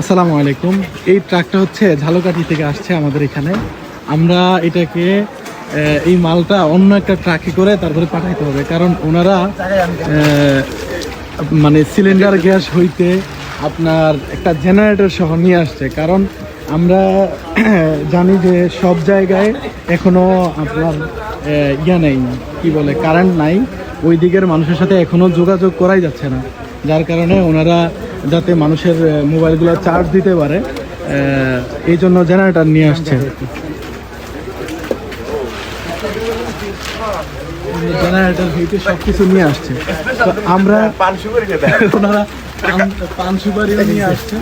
আসসালামু আলাইকুম। এই ট্রাকটা হচ্ছে ঝালকাঠি থেকে আসছে আমাদের এখানে। আমরা এটাকে এই মালটা অন্য একটা ট্রাকে করে তারপরে পাঠাইতে হবে। কারণ ওনারা মানে সিলিন্ডার গ্যাস হইতে আপনার একটা জেনারেটর সহ নিয়ে আসছে। কারণ আমরা জানি যে সব জায়গায় এখনও আপনার ইয়া নেই, কি বলে কারেন্ট নাই। ওই দিকের মানুষের সাথে এখনও যোগাযোগ করাই যাচ্ছে না। যার কারণে ওনারা যাতে মানুষের মোবাইলগুলো চার্জ দিতে পারে এই জন্য জেনারেটার নিয়ে আসছে। জেনারেটর হইতে সব কিছু নিয়ে আসছে। তো আমরা ওনারা পান- সুপারিও নিয়ে আসছে।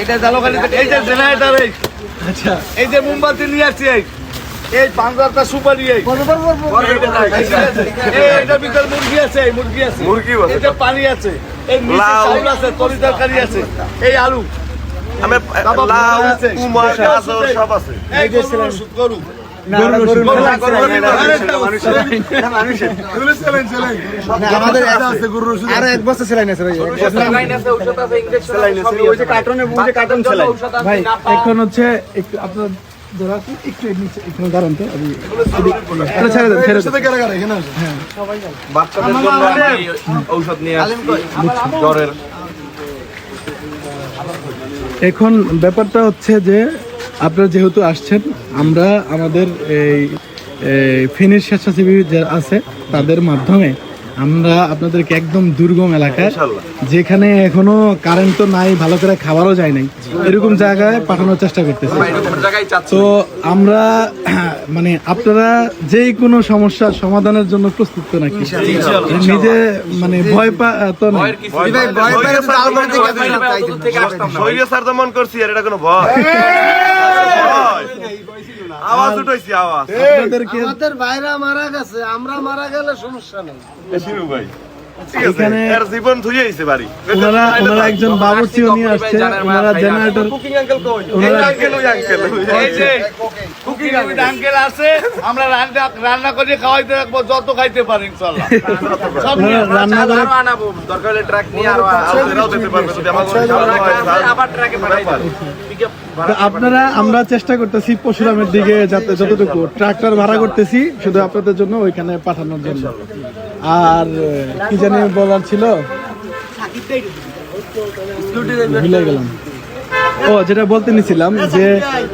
এটা জালকালি জেনারেটর আচ্ছা। এই যে মোমবাতি নিয়ে আসছি এই পাঁচটা সুপারি এই। এটার ভিতর মুরগি আছে এই মুরগি আছে। মুরগি আছে। এই পানি আছে এই চাউল আছে তরি তরকারি আছে এই আলু। আমি লাউ আছে। কুমার গাজর সব এই গরু। এটা। এটা আরও এক বছর ভাই। এখন হচ্ছে আপনার ধরা একটু নিচে এখানে দাঁড়ান তো আমি এটা ছেড়ে দেন ছেড়ে দেন। বাচ্চাদের জন্য আমি ঔষধ নিয়ে আসছি জ্বরের। এখন ব্যাপারটা হচ্ছে যে আপনারা যেহেতু আসছেন আমরা আমাদের এই ফেনীর স্বেচ্ছাসেবী যে আছে তাদের মাধ্যমে আমরা আপনাদেরকে একদম দুর্গম এলাকায় যেখানে এখনও কারেন্ট তো নাই ভালো করে খাবারও যায় নাই। এরকম জায়গায় পাঠানোর চেষ্টা করতেছি। তো আমরা মানে আপনারা যে কোনো সমস্যার সমাধানের জন্য প্রস্তুত তো নাকি? নিজে মানে ভয় পা তো না শরীরে স্যার তো। মন করছি আর এটা কোনো ভয়। ভয়। আওয়াজ উঠাইছি আওয়াজ। আমাদের ভাইরা মারা গেছে আমরা মারা গেলে সমস্যা নেই। শিরু ভাই। ঠিক আছে এখানে- জীবন ধুয়ে আইছে বাড়ি। ওনারা ওনারা একজন বাবুর্চিও নিয়ে আসছে ওনারা জেনারেটর এই আঙ্কেল ওই আঙ্কেল এই যে কুকিং উইথ আঙ্কেল আছে আমরা রান্না রান্না করে খাওয়াইতে রাখব যত খাইতে পারি ইনশাআল্লাহ। সব নিয়ে ওনারা রান্না করে আপনারাও দিতে পারবেন যদি আমার কোনো ঝামেলা হয়, স্যার। আপনারা আমরা চেষ্টা করতেছি পরশুরামের দিকে যাতে যতটুকু ট্রাক্টর ভাড়া করতেছি শুধু আপনাদের জন্য ওইখানে পাঠানোর জন্য। আর কি জানি বলার ছিল? ভুলে গেলাম। ও যেটা বলতে নিছিলাম যে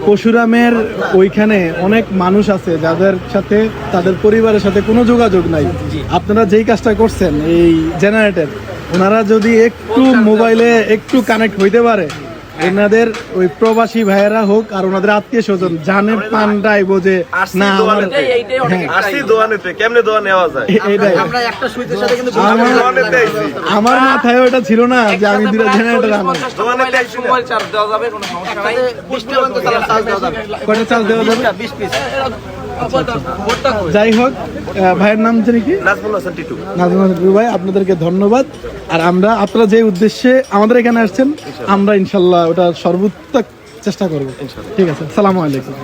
পশুরামের ওইখানে অনেক মানুষ আছে যাদের সাথে তাদের পরিবারের সাথে কোনো যোগাযোগ নাই। আপনারা যেই কাজটা করছেন এই জেনারেটর ওনারা যদি একটু মোবাইলে একটু কানেক্ট হইতে পারে এনাদের ওই প্রবাসী ভাইয়েরা হোক আর ওনাদের আত্মীয় স্বজন জানে পান্ডাই বোঝে না আমার দোয়ানেতে। হ্যাঁ, আসছি দোয়ানেতে কেমনে দোয়া নেওয়া যায়? এটাই। আমরা একটা সুইচের সাথে কিন্তু আমার দোয়ানেতে আইছি। আমার মাথায় ওটা ছিল না যে আমি দুটো জেনারেটর আনব। দোয়ানেতে আইছি না। বিশটা পর্যন্ত চার্জ দেওয়া যাবে। কয়টা চাল দেওয়া যাবে? বিশ পিস। যাই হোক ভাইয়ের নাম জানি কি? নাজমুল হাসান টিটু। নাজমুল হাসান ভাই আপনাদেরকে ধন্যবাদ। আর আমরা আপনারা যে উদ্দেশ্যে আমাদের এখানে আসছেন আমরা ইনশাল্লাহ ওটা সর্বোত্তম চেষ্টা করব। ঠিক আছে সালামু আলাইকুম।